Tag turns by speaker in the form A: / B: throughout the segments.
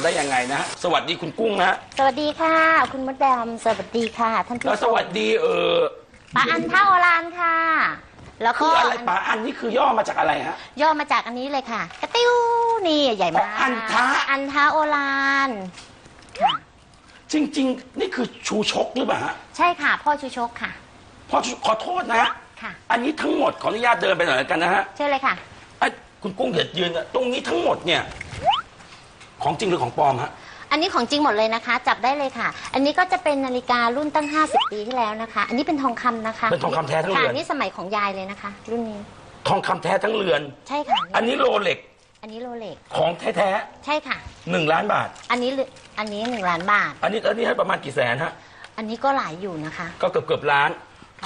A: เราได้ยังไงนะฮะสวัสดีคุณกุ้งนะฮะ
B: สวัสดีค่ะ คุณมดดำสวัสดีค่ะ ท่านผู้
A: แล้ว
B: ช
A: ส
B: ม
A: วัสดีเออ
B: ป้าอันท่าโอรานค่ะ แล้ว
A: คื
B: ก็
A: ออะไรป๋าอันนี่คือย่อมาจากอะไรฮะ
B: ย่อมาจากอันนี้เลยค่ะกระติ้วนี่ใหญ่มาก
A: อ๋ออันทะ
B: อันท่าโอรานค่ะ
A: จริง ๆ นี่คือชูชกหรือเปล่าฮะ
B: ใช่ค่ะ พ่อชูชกค่ะ
A: พ่อชูขอโทษนะฮะ
B: ค่ะ
A: อันนี้ทั้งหมดขออนุญาตเดินไปหน่อยแล้วกันนะฮะ
B: เชิญเลยค่ะ
A: ไอ้คุณกุ้งเดี๋ยวยืนนะตรงนี้ทั้งหมดเนี่ย ของจริงหรือของปลอมฮะ
B: อันนี้ของจริงหมดเลยนะคะ จับได้เลยค่ะ อันนี้ก็จะเป็นนาฬิการุ่นตั้ง 50 ปีที่แล้วนะคะ อันนี้เป็นทองคำนะคะ
A: เป็นทองคำแท้ทั้ง
B: ค่ะ
A: เรือน
B: นี่สมัยของยายเลยนะคะ รุ่นนี้
A: ทองคำแท้ทั้งเรือน
B: ใช่ค่ะ
A: อันนี้โรเล็ก
B: อันนี้โรเล็ก
A: ของแท้
B: ใช่ค่ะ
A: ๆหนึ่งล้านบาท
B: อันนี้ลึอันนี้หนึ่งล้านบาท
A: อันนี้อันนี้ให้ประมาณกี่แสนฮะ
B: อันนี้ก็หลายอยู่นะคะ
A: ก็เกือบเกือบล้าน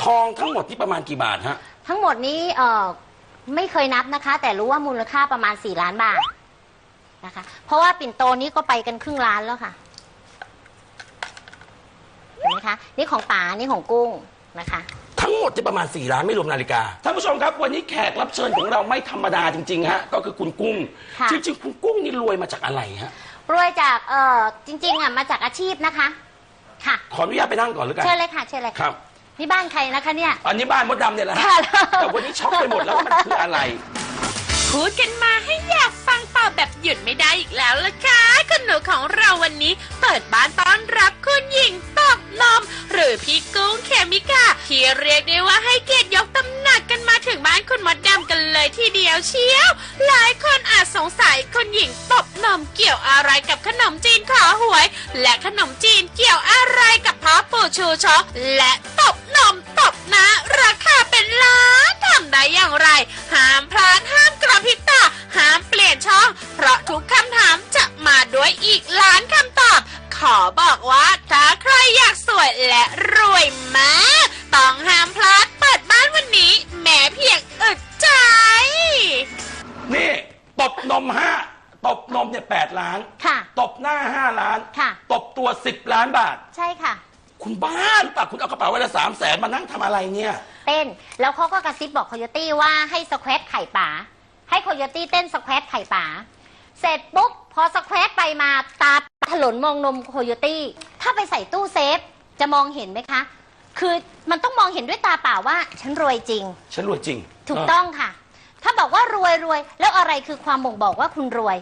A: ทองทั้งหมดที่ประมาณกี่บาทฮะ
B: ทั้งหมดนี้เอ่อไม่เคยนับนะคะ แต่รู้ว่ามูลค่าประมาณ 4 ล้านบาท นะคะ เพราะว่าปิ่นโตนี้ก็ไปกันครึ่งล้านแล้วค่ะเห็นไหมคะนี่ของป๋านี่ของกุ้งนะคะ
A: ทั้งหมดจะประมาณ 4 ล้านไม่รวมนาฬิกา ท่านผู้ชมครับ วันนี้แขกรับเชิญของเราไม่ธรรมดาจริง ๆ ฮะ ก็คือคุณกุ้ง
B: ค่ะ
A: จริง ๆ คุณกุ้งนี่รวยมาจากอะไรฮะ
B: รวยจากเอ่อจริงๆอะมาจากอาชีพนะคะ ค่ะ
A: ขออนุญาตไปนั่งก่อนหรือกัน
B: เชิญเลยค่ะเชิญเลย
A: ค
B: ค่ะ
A: รับ
B: นี่บ้านใครนะคะเนี่ย
A: อันนี้บ้านมดดำเนี่ยแหละฮะ
B: ค่ะ
A: แต่วันนี้ช็อกไปหมดแล้วว่ามันคืออะไร
C: พูดกันมาให้อยากฟัง่อแบบหยุดไม่ได้อีกแล้วล่ะค่ะคุณหนูของเราวันนี้เปิดบ้านต้อนรับคุณหญิงตอบลม หรือพี่กุ้งเคมิกาที่เรียกได้ว่าให้เกียรติยกตำหนักกันมาถึงบ้านคุณมดดำกันเลยทีเดียวเชียว หลายคนอาจสงสัยคุณหญิงตบนมเกี่ยวอะไรกับขนมจีนขอหวย และขนมจีนเกี่ยวอะไรกับพ่อปู่ชูชกและตบนม บนะ ราคาเป็นล้านทำได้อย่างไร ห้ามพลาดห้ามกระพริบตา ห้ามเปลี่ยนช่อง เพราะทุกคำถามจะมาด้วยอีกล้านคำตอบ ขอบอกว่าถ้าใครอยากสวยและรวยมากต้องห้ามพลาดเปิดบ้านวันนี้ แม้เพียงอึดใจ
A: นี่ตบนมห้าตบนมเนี่ยแปดล้าน
B: ค่ะ
A: ตบหน้าห้าล้าน
B: ค่ะ
A: ตบตัวสิบล้านบาท
B: ใช่ค่ะ
A: คุณบ้าหรือเปล่าคุณเอากระเป๋าไว้ละสามแสนมานั่งทำอะไรเนี่ย
B: เต้น แล้วเขาก็กระซิบบอกโคโยตี้ว่าให้สแควตไข่ป๋าให้โคโยตี้เต้นสแควตไข่ป๋าเสร็จปุ๊บพอสแควตไปมาตาถลนมองนมโคโยตี้ ถ้าไปใส่ตู้เซฟจะมองเห็นไหมคะ คือมันต้องมองเห็นด้วยตาเปล่าว่า ฉันรวยจริง
A: ฉันรวยจริง
B: ถูกต้องค่ะ ถ้าบอกว่ารวยรวยแล้วอะไรคือความบ่งบอกว่าคุณรวย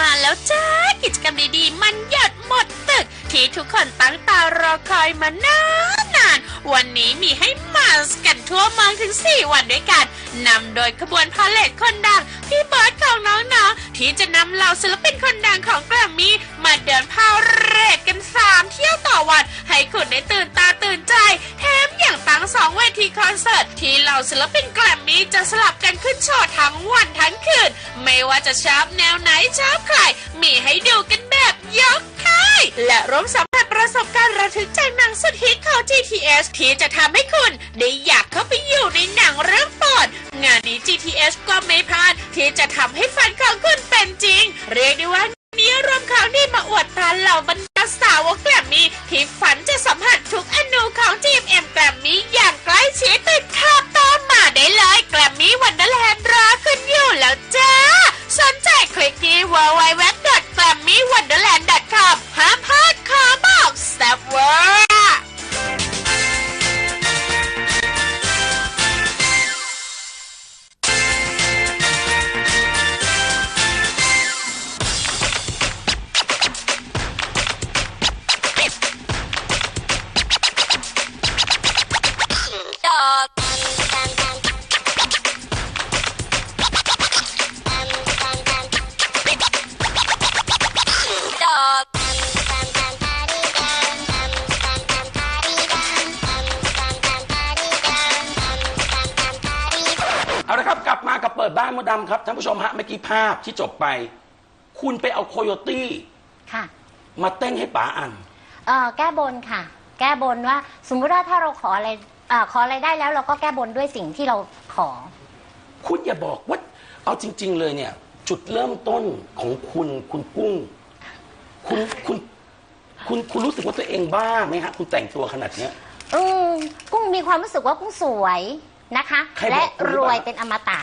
C: มาแล้วจ้ากิจกรรมดีๆ มันหยดหมดตึก ที่ทุกคนตั้งตารอคอยมานานนาน วันนี้มีให้มาสกันทั่วเมืองถึง 4 วันด้วยกันนำโดยขบวนพาเลทคนดัง พี่เบิร์ดของน้องๆที่จะนำเหล่าศิลปินคนดังของแกรมมี่มาเดินพาเรทกัน 3 เที่ยวต่อวัน ให้คุณได้ตื่นตาตื่นใจแถมอย่างตั้งสองเวทีคอนเสิร์ต ที่เหล่าศิลปินแกรมมี่จะสลับกันขึ้นโชว์ทั้งวันทั้งคืน ไม่ว่าจะชอบแนวไหนชอบใคร มีให้ดูกันแบบยก ค่าย และร่วมสัมผัสประสบการณ์ระทึกจากหนังสุดฮิตของ GTS ที่จะทำให้คุณได้อยากเข้าไปอยู่ในหนังเรื่องโปรดงานนี้ GTS ก็ไม่พลาด ที่จะทำให้ฝันของคุณเป็นจริง เรียกได้ว่านี้รวมขาวนี่มาอวดตาเหล่าบรรดาสาวกแกรมมี่
A: เอาละครับ กลับมากับเปิดบ้านมดดำครับท่านผู้ชมฮะเมื่อกี้ภาพที่จบไป คุณไปเอาโคโยตี้
B: ค่ะ
A: มาเต้นให้ป๋าอัน
B: เอ่อแก้บนค่ะ แก้บนว่า สมมุติว่าถ้าเราขออะไรเออขออะไรได้แล้วเราก็แก้บนด้วยสิ่งที่เราขอ
A: คุณอย่าบอกว่า เอาจริง ๆ เลยเนี่ย จุดเริ่มต้นของคุณคุณกุ้ง คุณคุณคุณคุณรู้สึกว่าตัวเองบ้าไหมฮะ คุณแต่งตัวขนาดเนี้ย
B: อืมกุ้งมีความรู้สึกว่ากุ้งสวย นะคะ
A: ใครบอก
B: และ
A: คุณหรือ
B: รวย
A: เปล่า
B: เป็นอมตะ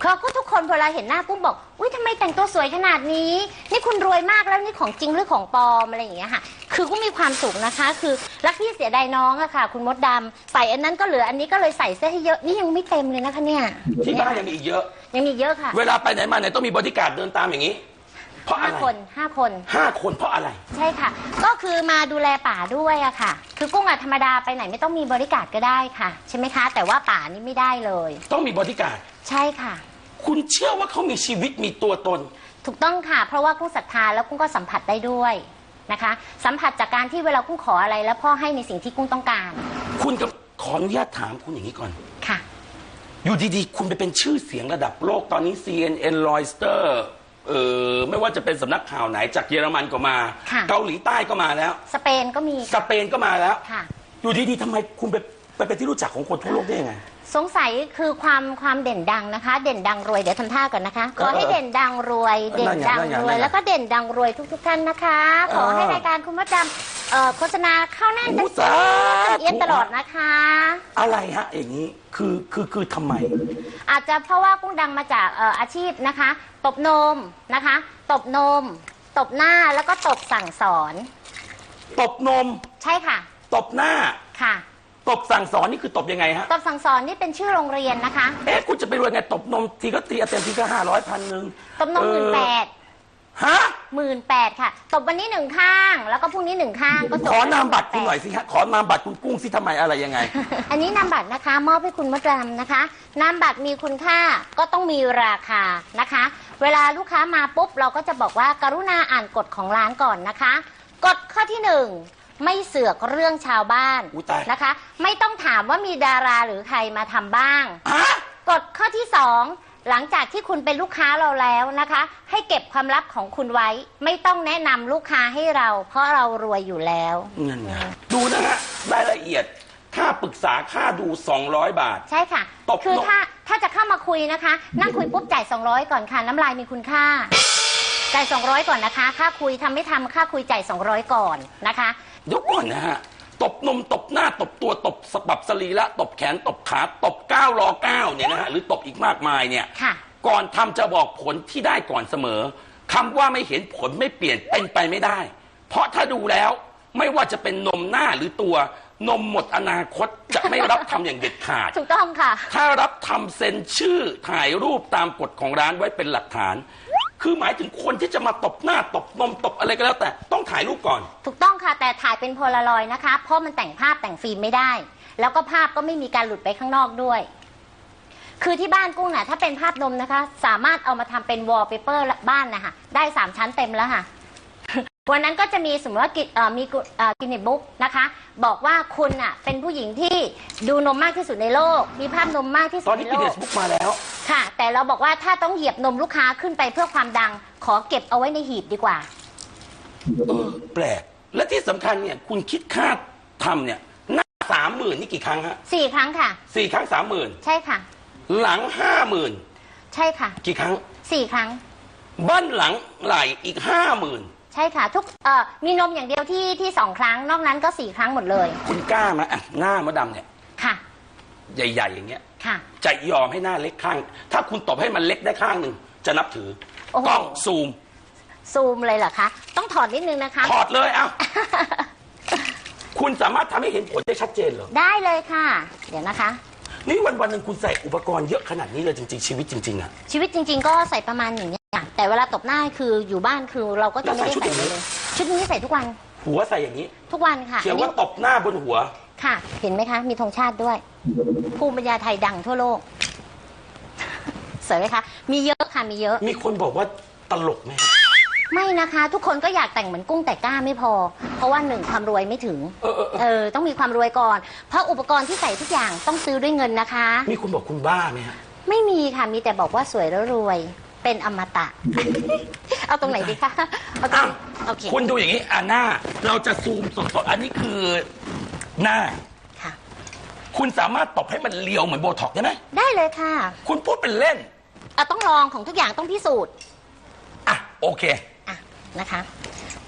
B: เขาก็ทุกคนพอเราเห็นหน้ากุ้งบอก อุ้ยทำไมแต่งตัวสวยขนาดนี้ นี่คุณรวยมากแล้วนี่ของจริงหรือของปลอมอะไรอย่างเงี้ยค่ะ คือกุ้งมีความสุขนะคะ คือรักพี่เสียดายน้องอะค่ะ คุณมดดำใส่อันนั้นก็เหลืออันนี้ก็เลยใส่เสื้อให้เยอะ นี่ยังไม่เต็มเลยนะคะเนี่ย
A: ที่บ้านยังมีอีกเยอะ
B: ยังมีเยอะค่ะ
A: เวลาไปไหนมาไหนต้องมีบริการดเดินตามอย่างนี้ เพราะอะ
B: ห้า
A: ไร
B: คนห้าคน
A: ห้าคนเพราะอะไร
B: ใช่ค่ะ ก็คือมาดูแลป่าด้วยอะค่ะ คือกุ้งอะธรรมดาไปไหนไม่ต้องมีบริการดก็ได้ค่ะ ใช่ไหมคะ แต่ว่าป่านี่ไม่ได้เลย
A: ต้องมีบริการด
B: ใช่ค่ะ
A: คุณเชื่อว่าเขามีชีวิตมีตัวตน
B: ถูกต้องค่ะ เพราะว่ากุ้งศรัทธาแล้วกุ้งก็สัมผัสได้ด้วยนะคะ สัมผัสจากการที่เวลากุ้งขออะไร แล้วพ่อให้ในสิ่งที่กุ้งต้องการ
A: คุณกับขออนุญาตถามคุณอย่างนี้ก่อน
B: ค่ะ
A: อยู่ดีๆ คุณไปเป็นชื่อเสียงระดับโลกตอนนี้ CNN Reuters เออไม่ว่าจะเป็นสำนักข่าวไหนจากเยอรมันก็มา
B: ค่ะ
A: เกาหลีใต้ก็มาแล้ว
B: สเปนก็มี
A: สเปนก็มาแล้ว
B: ค่ะ
A: อยู่ดีๆทำไมคุณไปไปเป็นที่รู้จักของคนทั่วโลกได้ยังไง
B: สงสัยคือความความเด่นดังนะคะ เด่นดังรวยเดี๋ยวทำท่าก่อนนะคะขอให้
A: เออ
B: เด่นดังรวย
A: เออ
B: เด่นดัง
A: นั่นไง
B: รวย
A: นั่นไง
B: แล้วก็เด่นดังรวยทุก ๆ ท่านนะคะ ขอ
A: เออ
B: ให้รายการคุณมดดำ เอ่อโฆษณาเข้าหน้า
A: โอ้
B: จะ
A: สาธุ
B: เอียดตลอดนะคะ
A: อะไรฮะอย่างนี้คือคือคือทำไม
B: อาจจะเพราะว่ากุ้งดังมาจากเอ่ออาชีพนะคะ ตบนมนะคะ ตบนม ตบหน้าแล้วก็ตบสั่งสอน
A: ตบนม
B: ใช่ค่ะ
A: ตบหน้า
B: ค่ะ
A: ตบสั่งสอนนี่คือตบยังไงฮะ
B: ตบสั่งสอนนี่เป็นชื่อโรงเรียนนะคะ
A: เอ๊ะคุณจะไปรวยไงตบนมทีก็ตีเอาเต็มทีก็ห้าร้อยพันหนึ่ง
B: ตบนมหมื่นแปด
A: ฮะ
B: หมื่นแปดค่ะ ตบวันนี้หนึ่งข้าง แล้วก็พรุ่งนี้หนึ่งข้างก็จบ
A: ขอนามบัตรคุณหน่อยสิฮะ ขอนามบัตรคุณกุ้งสิทำไมอะไรยังไง
B: อันนี้นามบัตรนะคะ มอบให้คุณมดดำนะคะ นามบัตรมีคุณค่าก็ต้องมีราคานะคะ เวลาลูกค้ามาปุ๊บ เราก็จะบอกว่าการุณาอ่านกฎของร้านก่อนนะคะกฎข้อที่หนึ่งไม่เสือกเรื่องชาวบ้าน
A: อุ๊ยตาย
B: นะคะ ไม่ต้องถามว่ามีดาราหรือใครมาทำบ้าง
A: ฮะ
B: กฎข้อที่สอง หลังจากที่คุณเป็นลูกค้าเราแล้วนะคะ ให้เก็บความลับของคุณไว้ ไม่ต้องแนะนำลูกค้าให้เรา เพราะเรารวยอยู่แล้ว
A: เงินไงดูนะฮะรายละเอียดค่าปรึกษาค่าดู 200 บาท
B: ใช่ค่ะ
A: ตบ
B: คือ
A: โต๊ะ
B: ถ้าถ้าจะเข้ามาคุยนะคะ นั่งคุยปุ๊บจ่าย 200 ก่อนค่ะ น้ำลายมีคุณค่า จ่าย 200 ก่อนนะคะ ค่าคุยทำไม่ทำค่าคุยจ่าย 200 ก่อนนะคะ
A: เดี๋ยวก่อนนะฮะ ตบนมตบหน้าตบตัวตบสะบับสรีระตบแขนตบขาตบก้าวรอก้าวเนี่ยนะฮะหรือตบอีกมากมายเนี่ย
B: ค่ะ
A: ก่อนทำจะบอกผลที่ได้ก่อนเสมอคำว่าไม่เห็นผลไม่เปลี่ยนเป็นไปไม่ได้ เพราะถ้าดูแล้วไม่ว่าจะเป็นนมหน้าหรือตัวนมหมดอนาคตจะไม่รับทำอย่างเด็ดขาด
B: ถูกต้องค่ะ
A: ถ้ารับทำเซ็นชื่อถ่ายรูปตามกฎของร้านไว้เป็นหลักฐาน คือหมายถึงคนที่จะมาตบหน้าตบนมตบอะไรก็แล้วแต่ต้องถ่ายรูปก่อน
B: ถูกต้องค่ะแต่ถ่ายเป็นโพลารอยด์นะคะ เพราะมันแต่งภาพแต่งฟิล์มไม่ได้ แล้วก็ภาพก็ไม่มีการหลุดไปข้างนอกด้วย คือที่บ้านกุ้งน่ะถ้าเป็นภาพนมนะคะ สามารถเอามาทำเป็นวอลเปเปอร์บ้านนะคะได้สามชั้นเต็มแล้วค่ะ วันนั้นก็จะมีสมมติว่ากิเอ่อมีกุเอ่อกินเนบุ๊กนะคะ บอกว่าคุณอะเป็นผู้หญิงที่ดูนมมากที่สุดในโลก มีภาพนมมากที่สุ
A: ตอ
B: ด
A: น
B: ใน
A: นี้
B: โล
A: กินเด
B: ก
A: สบุ๊กมาแล้ว
B: ค่ะ แต่เราบอกว่าถ้าต้องเหยียบนมลูกค้าขึ้นไปเพื่อความดัง ขอเก็บเอาไว้ในหีบดีกว่า
A: เออแปลก และที่สำคัญเนี่ย คุณคิดค่าทำเนี่ยหน้าสามหมื่นนี่กี่ครั้งฮะ
B: สี่ครั้งค่ะ
A: สี่ครั้งสามหมื่น
B: ใช่ค่ะ
A: หลังห้าหมื่น
B: ใช่ค่ะ
A: กี่ครั้ง
B: สี่ครั้ง
A: บ้านหลังไหลอีกห้าหมื่น
B: ใช่ค่ะ ทุกเอ่อมีนมอย่างเดียวที่ที่สองครั้ง นอกนั้นก็สี่ครั้งหมดเลย
A: คุณกล้าไหมอะหน้ามดดำเนี่ย
B: ค่ะ
A: ใหญ่ ๆ อย่างเงี้ย
B: ค่ะ
A: จะยอมให้หน้าเล็กข้าง ถ้าคุณตบให้มันเล็กได้ข้างหนึ่งจะนับถือ
B: โอ้โห
A: กล้องซูม
B: ซูมเลยเหรอคะ ต้องถอดนิดนึงนะคะ
A: ถอดเลยเอ้า คุณสามารถทำให้เห็นผลได้ชัดเจนเหรอ
B: ได้เลยค่ะ เดี๋ยวนะคะ
A: นี่วันวันๆหนึ่งคุณใส่อุปกรณ์เยอะขนาดนี้เลยจริง ๆ ชีวิตจริงๆอะ
B: ชีวิตจริง ๆ ก็ใส่ประมาณอย่างนี้ยค่ะแต่เวลาตบหน้าคืออยู่บ้านคือเราก็จะไม่ได้
A: แล้วใส่ชุด
B: ใส่
A: อย่างนี้
B: เลย ชุดนี้ใส่ทุกวัน
A: หัวใส่อย่างนี้
B: ทุกวันค่ะ
A: เขียน
B: อัน
A: ว่า
B: นี้
A: ตบหน้าบนหัว
B: ค่ะ เห็นไหมคะ มีธงชาติด้วย ภูมิปัญญาไทยดังทั่วโลกสวยไหมคะ มีเยอะค่ะมีเยอะ
A: มีคนบอกว่าตลกไหมฮะ
B: ไม่นะคะ ทุกคนก็อยากแต่งเหมือนกุ้งแต่กล้าไม่พอ เพราะว่าหนึ่งความรวยไม่ถึง
A: เออเออเออ
B: เออ ต้องมีความรวยก่อน เพราะอุปกรณ์ที่ใส่ทุกอย่างต้องซื้อด้วยเงินนะคะ
A: มีคนบอกคุณบ้าไหมฮะ
B: ไม่มีค่ะมีแต่บอกว่าสวยแล้วรวยเป็นอมตะ เอาตรงไหนดีคะเอาตรง
A: อ้าว
B: โอเค
A: คุณดูอย่างนี้อะหน้า เราจะซูมสดๆอันนี้คือ หน้า
B: ค่ะ
A: คุณสามารถตบให้มันเลียวเหมือนโบท็อกซ์ได้ไหม
B: ได้เลยค่ะ
A: คุณพูดเป็นเล่น
B: เอาต้องลองของทุกอย่างต้องพิสูจน์
A: อะโอเค
B: อะนะคะ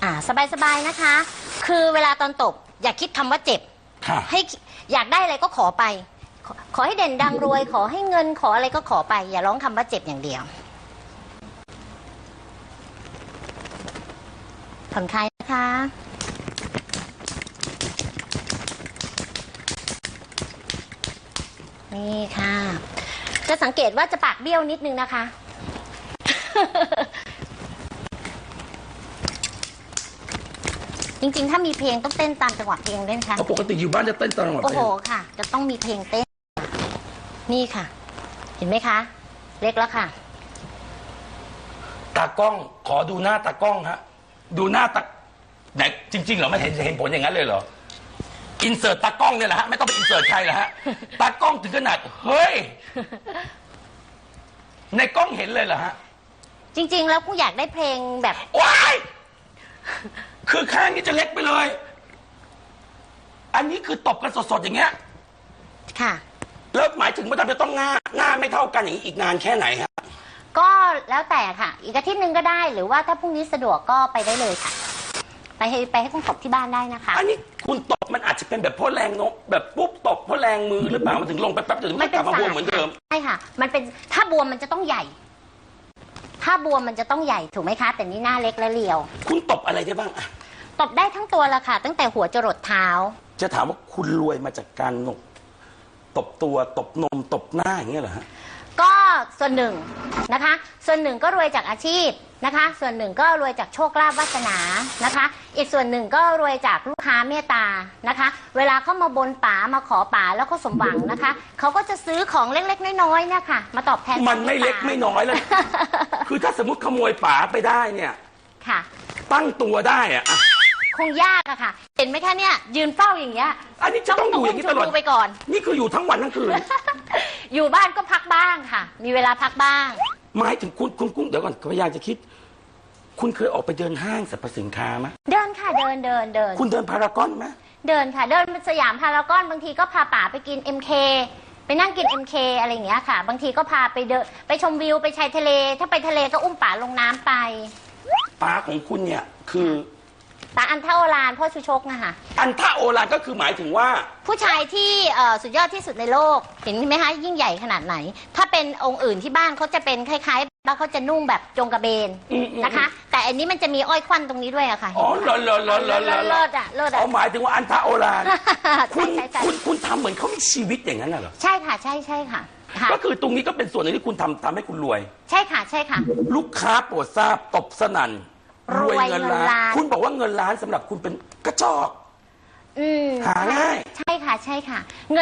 B: อ่าสบายๆนะคะ คือเวลาตอนตบอย่าคิดคำว่าเจ็บ
A: ค่ะ
B: ให้อยากได้อะไรก็ขอไปขอขอให้เด่นดังรวย ขอให้เงินขออะไรก็ขอไป อย่าร้องคำว่าเจ็บอย่างเดียวผ่อนคลายนะคะ นี่ค่ะ จะสังเกตว่าจะปากเบี้ยวนิดนึงนะคะ จริงๆ ถ้ามีเพลงต้องเต้นตามจังหวะเพลงด้วยนะคะ
A: เอาปกติอยู่บ้านจะเต้นตลอด
B: โอ้
A: เล
B: โห
A: ย
B: ค่ะ จะต้องมีเพลงเต้น นี่ค่ะ เห็นไหมคะ เล็กแล้วค่ะ
A: ตากล้องขอดูหน้าตากล้องฮะ ดูหน้าตาไหนจริงๆเหรอไม่เห็นเห็นผลอย่างนั้นเลยเหรอ อินเสิร์ตตากล้องเนี่ยแหละฮะไม่ต้องไปอินเสิร์ตใครละฮะตากล้องถึงขนาดเฮ้ย ในกล้องเห็นเลยเหรอฮะ
B: จริง ๆ แล้วกูอยากได้เพลงแบบ
A: ว้ายคือข้างนี้จะเล็กไปเลย อันนี้คือตบกันสดๆอย่างเงี้ย
B: ค่ะ
A: แล้วหมายถึงว่าจะต้องหน้าหน้าไม่เท่ากันอย่างนี้อีกนานแค่ไหนฮะ
B: ก็แล้วแต่ค่ะ อีกอาทิตย์หนึ่งก็ได้ หรือว่าถ้าพรุ่งนี้สะดวกก็ไปได้เลยค่ะ ไปให้ไปให้คุณตบที่บ้านได้นะคะ
A: อันนี้คุณตบมันอาจจะเป็นแบบพ่อแรงนกแบบปุ๊บตบพ่อแรงมือหรือเปล่ามันถึงลงไปแป๊บเดียวถึงมันกลับมาบวมเหมือนเดิม
B: ใช่ค่ะ มันเป็นถ้าบวมมันจะต้องใหญ่ ถ้าบวมมันจะต้องใหญ่ถูกไหมคะ แต่นี่หน้าเล็กและเรียว
A: คุณตบอะไรได้บ้างอะ
B: ตบได้ทั้งตัวละค่ะ ตั้งแต่หัวจรดเท้า
A: จะถามว่าคุณรวยมาจากการนกตบตัวตบนมตบหน้าอย่างเงี้ยเหรอฮะ
B: ก็ส่วนหนึ่งนะคะ ส่วนหนึ่งก็รวยจากอาชีพนะคะ ส่วนหนึ่งก็รวยจากโชคลาภวาสนานะคะ อีกส่วนหนึ่งก็รวยจากลูกค้าเมตตานะคะ เวลาเขามาบนป๋ามาขอป๋าแล้วเขาสมหวังนะคะเขาก็จะซื้อของเล็กๆน้อยๆนะคะมาตอบแทน
A: มันไม่เล็กไม่น้อยแล้วคือถ้าสมมติขโมยป๋าไปได้เนี่ย
B: ค่ะ
A: ตั้งตัวได้อะอะ
B: ค งยากอะค่ะ เห็นไหมคะเนี่ยยืนเฝ้าอย่างเงี้ย
A: อันนี้จะต้องอยู่อย่างนี้ตลอด
B: ชมพูไปก่อน
A: นี่คืออยู่ทั้งวันทั้งคืน
B: อยู่บ้านก็พักบ้างค่ะ มีเวลาพักบ้าง
A: หมายถึงคุณคุณกุ้งเดี๋ยวก่อนพยายามจะคิด คุณเคยออกไปเดินห้างสรรพสินค้าไหม
B: เดินค่ะเดินเดินเดิน
A: คุณเดินพารากอนไหม
B: เดินค่ะ เดินสยามพารากอนบางทีก็พาป๋าไปกิน MK ไปนั่งกิน MK อะไรอย่างเงี้ยค่ะ บางทีก็พาไปเดินไปชมวิวไปชายทะเล ถ้าไปทะเลก็อุ้มป๋าลงน้ำไป
A: ป๋าของคุณเนี่ยคือ
B: ป๋าอันเท่าลานพ่อชูชกนะคะ
A: อันท่าโอรานก็คือหมายถึงว่า
B: ผู้ชายที่เอ่อสุดยอดที่สุดในโลก เห็นไหมคะยิ่งใหญ่ขนาดไหน ถ้าเป็นองค์อื่นที่บ้านเขาจะเป็นคล้ายๆแล้วเขาจะนุ่งแบบจงกระเบน
A: อืมอืม
B: นะคะ แต่อันนี้มันจะมีอ้อยควันตรงนี้ด้วยอะค่ะ
A: อ๋อเหรอเหรอเหรอเหรอเหรอเหร
B: เลิ
A: อ
B: ศอะเลิศ
A: อ๋
B: อะ
A: อหมายถึงว่าอันท่าโอรานคุ
B: ใช่
A: ณ
B: ใช่ใช่
A: คุณคุณทำเหมือนเขามีชีวิตอย่างนั้นน่ะเหรอ
B: ใช่ค่ะใช่ใช่ค่ะค่ะ
A: ก็คือตรงนี้ก็เป็นส่วนหนึ่งที่คุณทำทำให้คุณรวย
B: ใช่ค่ะใช่ค่ะ
A: ลูกค้าโปรดทราบตบสนั่น
B: รวยเงินล้าน
A: คุณบอกว่าเงินล้านสำหรับคุณเป็นกระจอก
B: อืม
A: หาง่าย
B: ใช่ค่ะ ใช่ค่ะ